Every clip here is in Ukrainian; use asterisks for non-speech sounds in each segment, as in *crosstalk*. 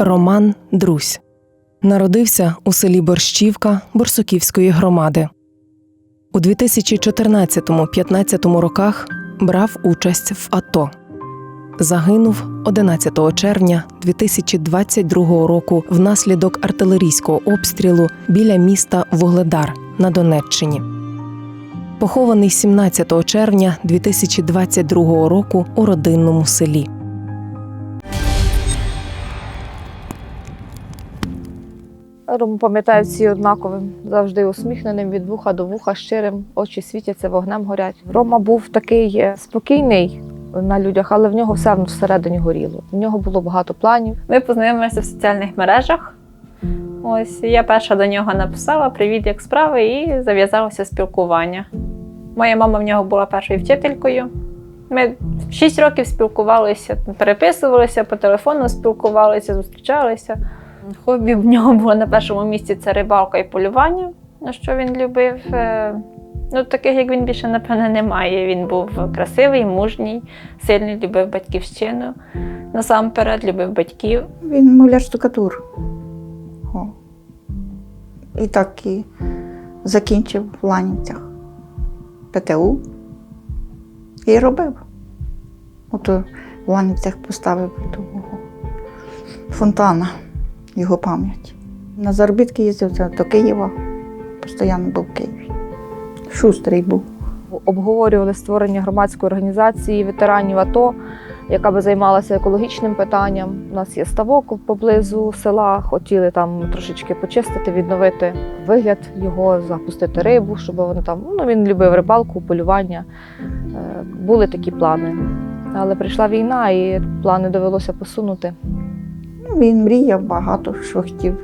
Роман Друсь народився у селі Борщівка Борсуківської громади. У 2014-15 роках брав участь в АТО. Загинув 11 червня 2022 року внаслідок артилерійського обстрілу біля міста Вугледар на Донеччині. Похований 17 червня 2022 року у родинному селі. Рому пам'ятаю всі однаковим, завжди усміхненим від вуха до вуха, щирим, очі світяться, вогнем горять. Рома був такий е, спокійний на людях, але в нього все всередині горіло. В нього було багато планів. Ми познайомилися в соціальних мережах. Ось я перша до нього написала Привіт, як справи, і зав'язалося спілкування. Моя мама в нього була першою вчителькою. Ми 6 років спілкувалися, переписувалися по телефону, спілкувалися, зустрічалися. Хобі в нього було на першому місці це рибалка і полювання, на що він любив. Е, Ну, таких, як він більше, напевно, немає. Він був красивий, мужній, сильний, любив батьківщину. Насамперед, любив батьків. Він муляр штукатур. О. І так і закінчив в Ланівцях ПТУ і робив. Ото в Ланівцях поставив того фонтана його пам'ять. На заробітки їздив до Києва, постійно був в Києві. Шустрий був. Обговорювали створення громадської організації ветеранів АТО, яка би займалася екологічним питанням. У нас є ставок поблизу села. Хотіли там трошечки почистити, відновити вигляд його, запустити рибу, щоб вони там. Ну він любив рибалку, полювання. Е, Були такі плани. Але прийшла війна, і плани довелося посунути. Ну, Він мріяв багато, що хотів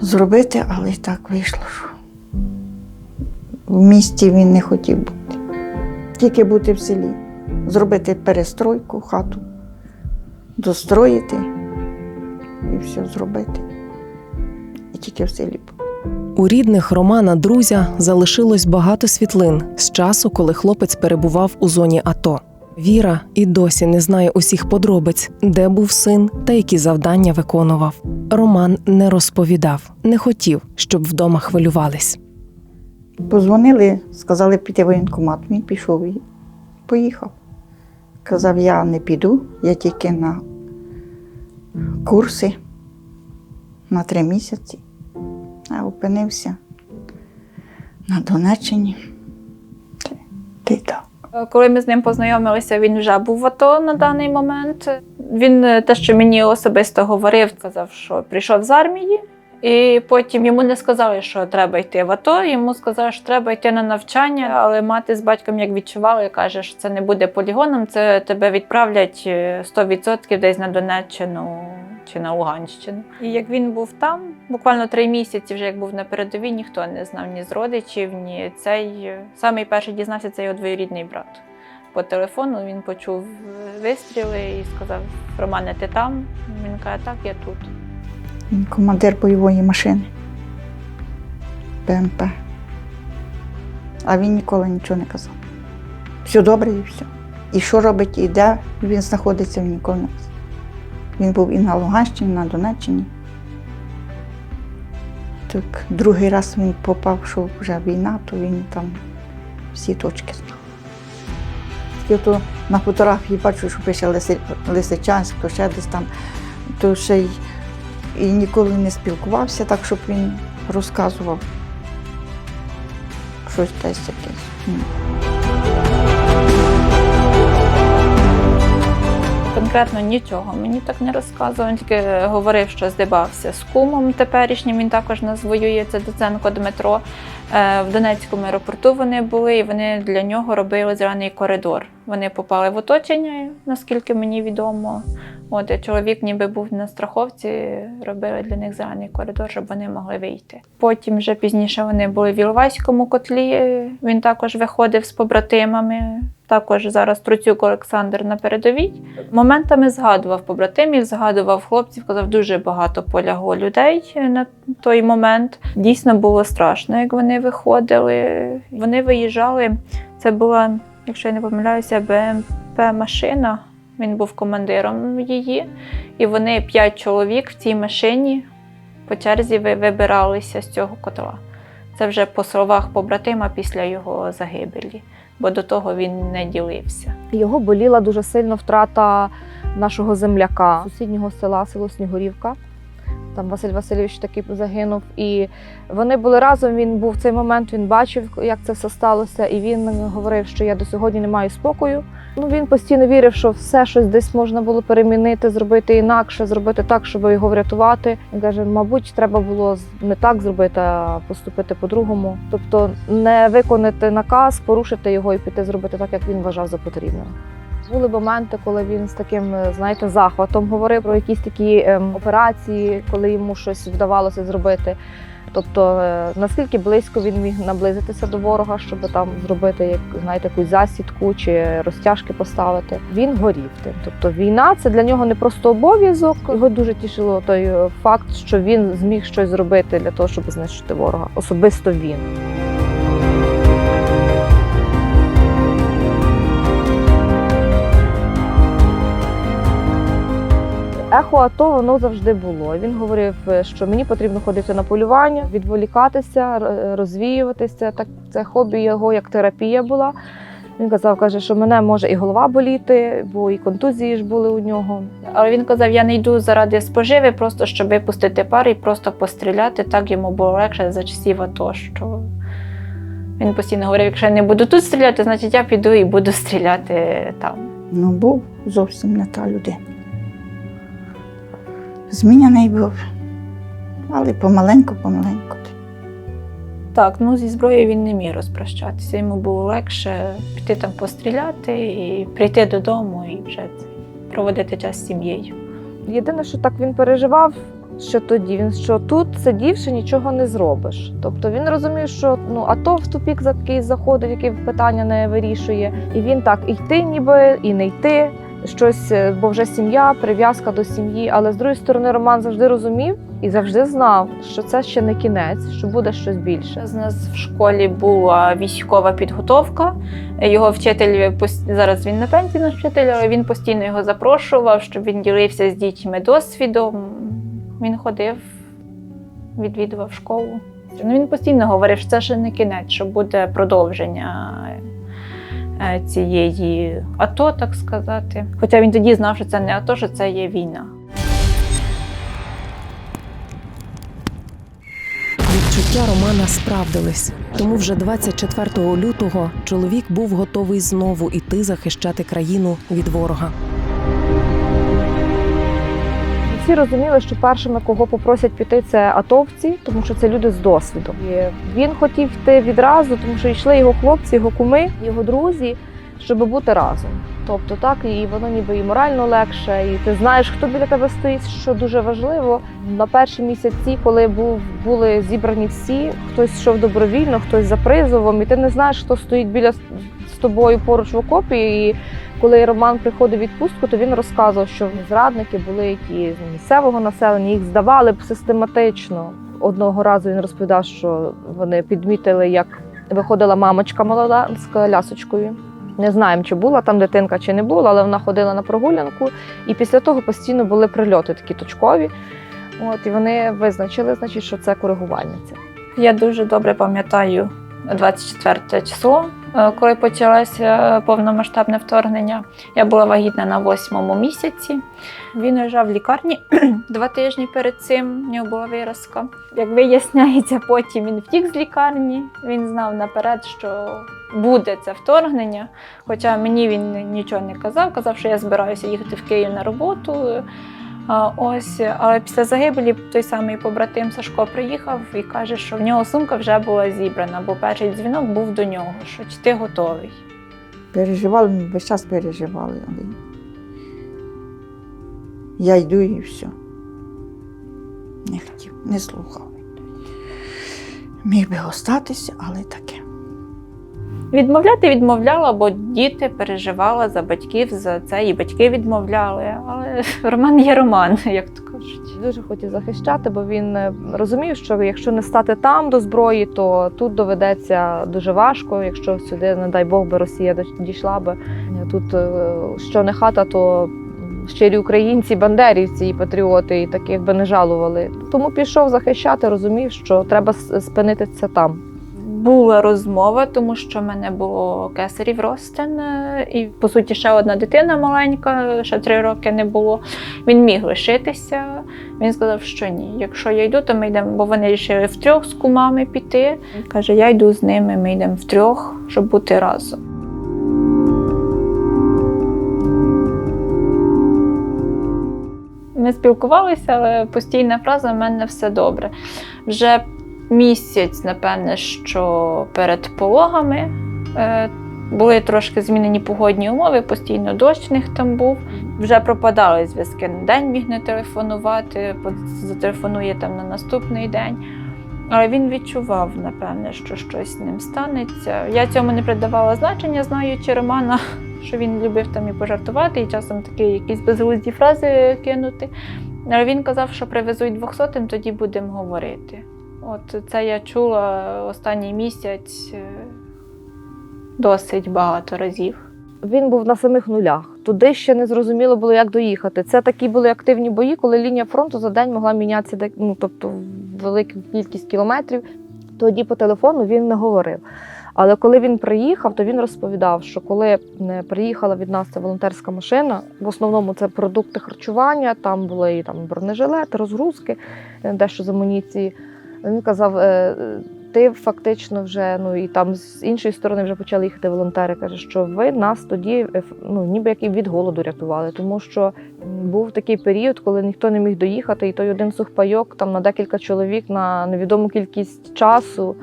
зробити, але й так вийшло. що В місті він не хотів бути. Тільки бути в селі, зробити перестройку, хату, достроїти і все зробити. І тільки в селі. У рідних Романа Друзя залишилось багато світлин з часу, коли хлопець перебував у зоні АТО. Віра і досі не знає усіх подробиць, де був син та які завдання виконував. Роман не розповідав, не хотів, щоб вдома хвилювались. Позвонили, сказали піти воєнкомат. Він пішов і поїхав. Казав, я не піду, я тільки на курси на три місяці. А опинився на Донеччині. Ти, ти так. Коли ми з ним познайомилися, він вже був АТО на даний момент. Він е, те, що мені особисто говорив, сказав, що прийшов з армії, і потім йому не сказали, що треба йти в АТО. Йому сказали, що треба йти на навчання, але мати з батьком як відчували, каже, що це не буде полігоном, це тебе відправлять е, 100% десь на Донеччину чи на Луганщину. І як він був там, буквально три місяці, вже як був на передовій, ніхто не знав ні з родичів, ні цей е, самий перший дізнався це його двоюрідний брат. По телефону він почув е, вистріли і сказав: Романе, ти там? Він каже, так, я тут. Він командир бойової машини. БМП. А він ніколи нічого не казав. Все добре і все. І що робить, і де він знаходиться, він ніколи не казав. Він був і на Луганщині, і на Донеччині. Так, другий раз він попав, що вже війна, то він там всі точки знав. Я то на фотографії бачу, що пише Лисичанськ, то ще десь там, то ще й і ніколи не спілкувався так, щоб він розказував щось десь якесь. Конкретно нічого мені так не розказував. Він тільки говорив, що здибався з кумом теперішнім. Він також нас воює. Це Доценко Дмитро. Е, В Донецькому аеропорту вони були, і вони для нього робили зелений коридор. Вони попали в оточення, наскільки мені відомо. От чоловік ніби був на страховці, робили для них зелений коридор, щоб вони могли вийти. Потім вже пізніше вони були в Іловайському котлі. Він також виходив з побратимами. Також зараз Труцюк Олександр на передовій. Моментами згадував побратимів, згадував хлопців, казав, дуже багато полягло людей на той момент. Дійсно було страшно, як вони виходили. Вони виїжджали. Це була, якщо я не помиляюся, БМП машина. Він був командиром її, і вони п'ять чоловік в цій машині по черзі вибиралися з цього котла. Це вже по словах побратима після його загибелі, бо до того він не ділився. Його боліла дуже сильно втрата нашого земляка сусіднього села, село Снігурівка. Там Василь Васильович таки загинув. І вони були разом. Він був в цей момент, він бачив, як це все сталося, і він говорив, що я до сьогодні не маю спокою. Ну він постійно вірив, що все щось десь можна було перемінити, зробити інакше, зробити так, щоб його врятувати. Він каже, мабуть, треба було не так зробити, а поступити по-другому. Тобто не виконати наказ, порушити його і піти зробити так, як він вважав за потрібне. Були моменти, коли він з таким, е, знаєте, захватом говорив про якісь такі ем, операції, коли йому щось вдавалося зробити. Тобто, е, наскільки близько він міг наблизитися до ворога, щоб там зробити як знаєте, якусь засідку чи розтяжки поставити. Він горів тим. Тобто, війна це для нього не просто обов'язок. Його дуже тішило той е, факт, що він зміг щось зробити для того, щоб знищити ворога. Особисто він. Ехо АТО воно завжди було. Він говорив, е, що мені потрібно ходити на полювання, відволікатися, розвіюватися. Так це хобі його як терапія була. Він казав, каже, що мене може і голова боліти, бо і контузії ж були у нього. Але він казав: я не йду заради споживи, просто щоб випустити пар і просто постріляти. Так йому було легше за часів АТО, що він постійно говорив: якщо я не буду тут стріляти, значить я піду і буду стріляти там. Ну, був зовсім не та людина. Зміняний був, але помаленьку, помаленьку. Так, ну зі зброєю він не міг розпрощатися. Йому було легше піти там постріляти і прийти додому і вже проводити час з сім'єю. Єдине, що так він переживав, що тоді він що тут сидівши, нічого не зробиш. Тобто він розумів, що ну АТО в тупік за такий заходить, який питання не вирішує. І він так і йти, ніби і не йти. Щось, е, бо вже сім'я, прив'язка до сім'ї. Але з другої сторони, Роман завжди розумів і завжди знав, що це ще не кінець, що буде щось більше. У нас в школі була військова підготовка. Його вчитель зараз він на пенсії наш вчитель, але він постійно його запрошував, щоб він ділився з дітьми досвідом. Він ходив, відвідував школу. Ну, він постійно говорив, що це ще не кінець, що буде продовження цієї АТО, так сказати. Хоча він тоді знав, що це не АТО, що це є війна. Відчуття Романа справдились, тому вже 24 лютого чоловік був готовий знову іти захищати країну від ворога. Всі розуміли, що першими, кого попросять піти, це атовці, тому що це люди з досвідом. І він хотів йти відразу, тому що йшли його хлопці, його куми, його друзі, щоб бути разом. Тобто так, і воно ніби і морально легше, і ти знаєш, хто біля тебе стоїть, що дуже важливо. На перші місяці, коли був, були зібрані всі, хтось йшов добровільно, хтось за призовом, і ти не знаєш, хто стоїть біля з тобою поруч в окопі. І коли Роман приходив в відпустку, то він розказував, що зрадники були які з місцевого населення, їх здавали б систематично. Одного разу він розповідав, що вони підмітили, як виходила мамочка молода з колясочкою. Не знаємо, чи була там дитинка, чи не була, але вона ходила на прогулянку. І після того постійно були прильоти такі точкові. От, і вони визначили, значить, що це коригувальниця. Я дуже добре пам'ятаю 24 число, е, коли почалося повномасштабне вторгнення. Я була вагітна на восьмому місяці. Він лежав в лікарні *clears throat* два тижні перед цим. В нього була виразка. Як виясняється, потім він втік з лікарні. Він знав наперед, що буде це вторгнення. Хоча мені він нічого не казав, казав, що я збираюся їхати в Київ на роботу. Ось, але після загибелі той самий побратим Сашко приїхав і каже, що в нього сумка вже була зібрана, бо перший дзвінок був до нього, що ти готовий. Переживали, ми весь час переживали. Я йду і все. Не хотів, не слухав. Міг би остатися, але таке. Відмовляти відмовляла, бо діти переживали за батьків за це, і батьки відмовляли. Але *laughs* Роман є Роман, як то кажуть. Дуже хотів захищати, бо він е, розумів, що якщо не стати там до зброї, то тут доведеться дуже важко. Якщо сюди, не дай Бог, би Росія дійшла би, Тут е, що не хата, то щирі українці, бандерівці і патріоти, і таких би не жалували. Тому пішов захищати, розумів, що треба с- спинити це там. Була розмова, тому що в мене було кесарів розтин, е, і по суті ще одна дитина маленька, ще три роки не було. Він міг лишитися. Він сказав, що ні. Якщо я йду, то ми йдемо, бо вони вирішили втрьох з кумами піти. Каже, я йду з ними, ми йдемо втрьох, щоб бути разом. Ми спілкувалися, але постійна фраза в мене все добре. Вже місяць, напевне, що перед пологами е, були трошки змінені погодні умови, постійно дощ в них там був. Вже пропадали зв'язки. На день міг не телефонувати, зателефонує там на наступний день. Але він відчував, напевне, що щось з ним станеться. Я цьому не придавала значення, знаючи Романа, *laughs* що він любив там і пожартувати, і часом такі якісь безглузді фрази кинути. Але він казав, що привезуть 200, тоді будемо говорити. От це я чула останній місяць е, досить багато разів. Він був на самих нулях. Туди ще не зрозуміло було, як доїхати. Це такі були активні бої, коли лінія фронту за день могла мінятися ну, тобто велику кількість кілометрів. Тоді по телефону він не говорив. Але коли він приїхав, то він розповідав, що коли е, приїхала від нас ця волонтерська машина, в основному це продукти харчування, там були і там бронежилети, розгрузки, е, дещо з амуніції. Він казав, е, ти фактично вже ну і там з іншої сторони вже почали їхати волонтери. каже, що ви нас тоді е, ну ніби як і від голоду рятували, тому що був такий період, коли ніхто не міг доїхати, і той один сухпайок там на декілька чоловік на невідому кількість часу.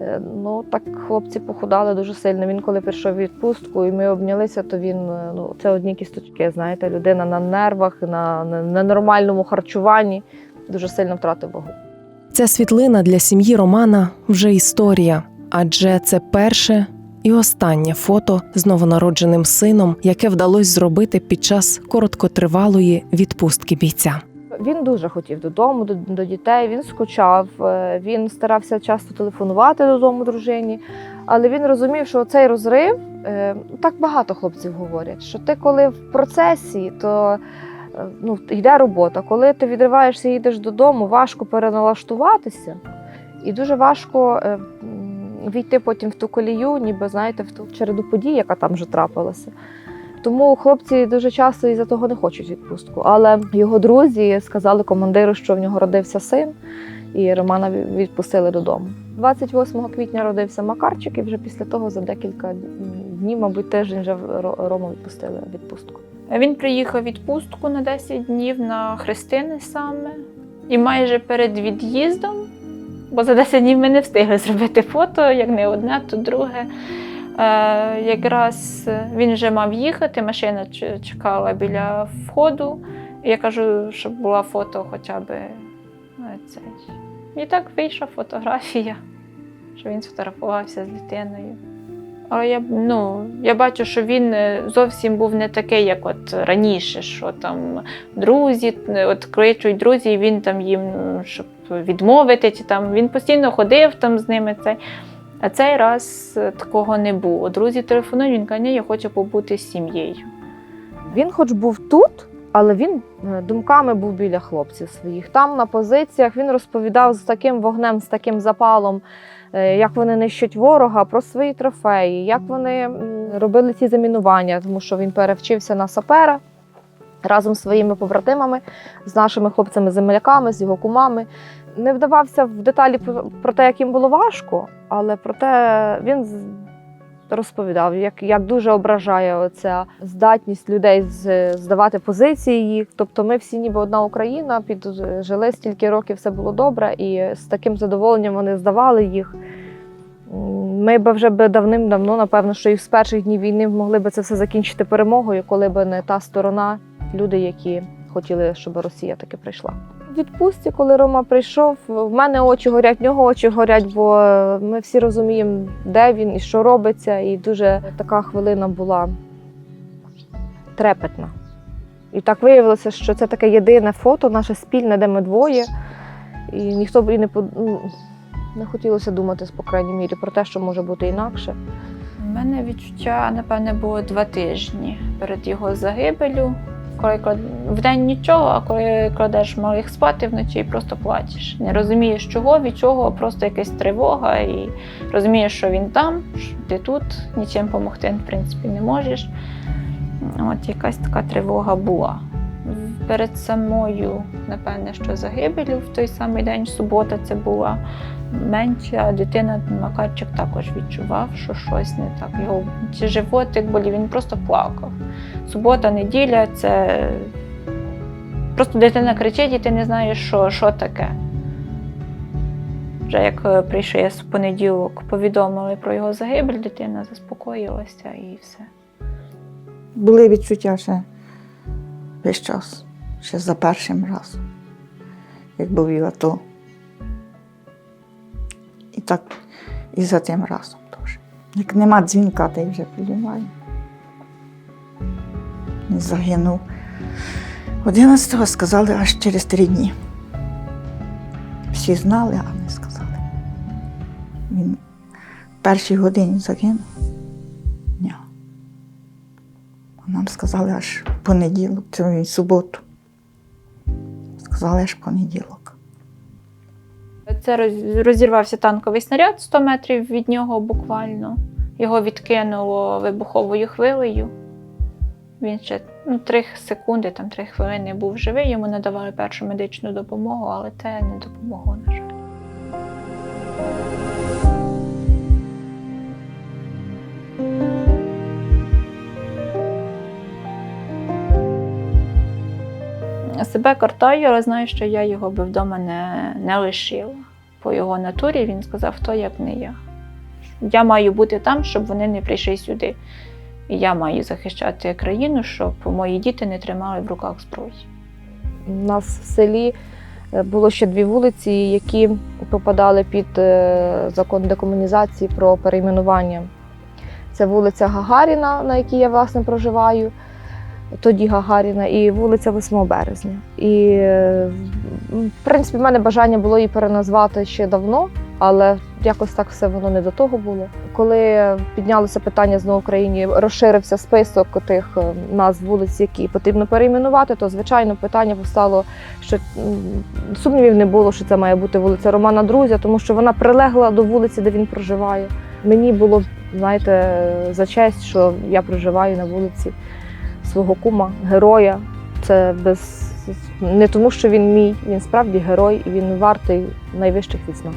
Е, Ну так хлопці похудали дуже сильно. Він коли прийшов відпустку, і ми обнялися, то він ну це одні кісточки. Знаєте, людина на нервах, на, на харчуванні дуже сильно втратив вагу. Ця світлина для сім'ї Романа вже історія, адже це перше і останнє фото з новонародженим сином, яке вдалося зробити під час короткотривалої відпустки бійця. Він дуже хотів додому, до, до дітей. Він скучав, е, він старався часто телефонувати додому дружині, але він розумів, що цей розрив е, так багато хлопців говорять, що ти коли в процесі, то ну, йде робота. Коли ти відриваєшся і йдеш додому, важко переналаштуватися, і дуже важко е, війти потім в ту колію, ніби знаєте, в ту череду подій, яка там вже трапилася. Тому хлопці дуже часто із-за того не хочуть відпустку. Але його друзі сказали командиру, що в нього родився син, і Романа відпустили додому. 28 квітня родився Макарчик, і вже після того за декілька днів, мабуть, тиждень вже Ро- Рому відпустили відпустку. Він приїхав відпустку на 10 днів на Христини саме. І майже перед від'їздом, бо за 10 днів ми не встигли зробити фото, як не одне, то друге. Е, якраз він вже мав їхати, машина чекала біля входу. Я кажу, щоб була фото хоча б е, цей. І так вийшла фотографія, що він сфотографувався з дитиною. Але я, ну, я бачу, що він е, зовсім був не такий, як от раніше, що там друзі, е, от кличуть друзі, і він там їм, ну, щоб відмовити, чи там він постійно ходив там з ними. Цей. А цей раз е, такого не було. Друзі телефонують, він каже, ні, я хочу побути з сім'єю. Він, хоч був тут, але він думками був біля хлопців своїх. Там на позиціях він розповідав з таким вогнем, з таким запалом, як вони нищать ворога, про свої трофеї, як вони робили ці замінування, тому що він перевчився на сапера разом з своїми побратимами, з нашими хлопцями-земляками, з його кумами. Не вдавався в деталі про- те, як їм було важко, але про те він розповідав, як, як дуже ображає оця здатність людей здавати позиції їх. Тобто ми всі ніби одна Україна, під жили стільки років, все було добре, і з таким задоволенням вони здавали їх. Ми б вже би давним-давно, напевно, що і з перших днів війни могли б це все закінчити перемогою, коли б не та сторона, люди, які хотіли, щоб Росія таки прийшла. Відпустці, коли Рома прийшов, в мене очі горять, в нього очі горять, бо ми всі розуміємо, де він і що робиться. І дуже така хвилина була трепетна. І так виявилося, що це таке єдине фото, наше спільне, де ми двоє. І ніхто б і не ну, не хотілося думати, по крайній мірі, про те, що може бути інакше. У мене відчуття, напевне, було два тижні перед його загибелю. Коли в день нічого, а коли кладеш малих спати вночі, просто плачеш. Не розумієш, чого, від чого, просто якась тривога, і розумієш, що він там, ти тут, нічим допомогти, в принципі, не можеш. От якась така тривога була. Перед самою, напевне, що загибелю в той самий день, субота це була менша дитина, Макарчик також відчував, що щось не так. Його чи животик болів, він просто плакав. Субота, неділя це просто дитина кричить, і ти не знаєш, що, що таке. Вже як е, прийшов в понеділок, повідомили про його загибель, дитина заспокоїлася і все. Були відчуття ще весь час, ще за першим разом, як був в АТО. І так і за тим разом теж. Як нема дзвінка, то й вже підіймаю. Він загинув. 11-го сказали аж через три дні. Всі знали, а не сказали. Він в першій годині загинув. А нам сказали аж в понеділок, це в суботу. Сказали аж понеділок. Це розірвався танковий снаряд 100 метрів від нього буквально. Його відкинуло вибуховою хвилею. Він ще ну, 3 секунди, там 3 хвилини був живий, йому надавали першу медичну допомогу, але це не допомогло, на жаль. Себе картаю, але знаю, що я його би вдома не, не лишила. По його натурі він сказав, хто як не я. Я маю бути там, щоб вони не прийшли сюди. І я маю захищати країну, щоб мої діти не тримали в руках зброї. У нас в селі е, було ще дві вулиці, які попадали під е, закон декомунізації про перейменування. Це вулиця Гагаріна, на якій я власне проживаю, тоді Гагаріна, і вулиця 8 березня. І в принципі, в мене бажання було її переназвати ще давно, але якось так все воно не до того було. Коли піднялося питання знову в Україні, розширився список тих е, назв вулиць, які потрібно перейменувати, то звичайно питання постало, що сумнівів не було, що це має бути вулиця Романа Друзя, тому що вона прилегла до вулиці, де він проживає. Мені було, знаєте, за честь, що я проживаю на вулиці свого кума, героя. Це без не тому, що він мій, він справді герой і він вартий найвищих відзнак.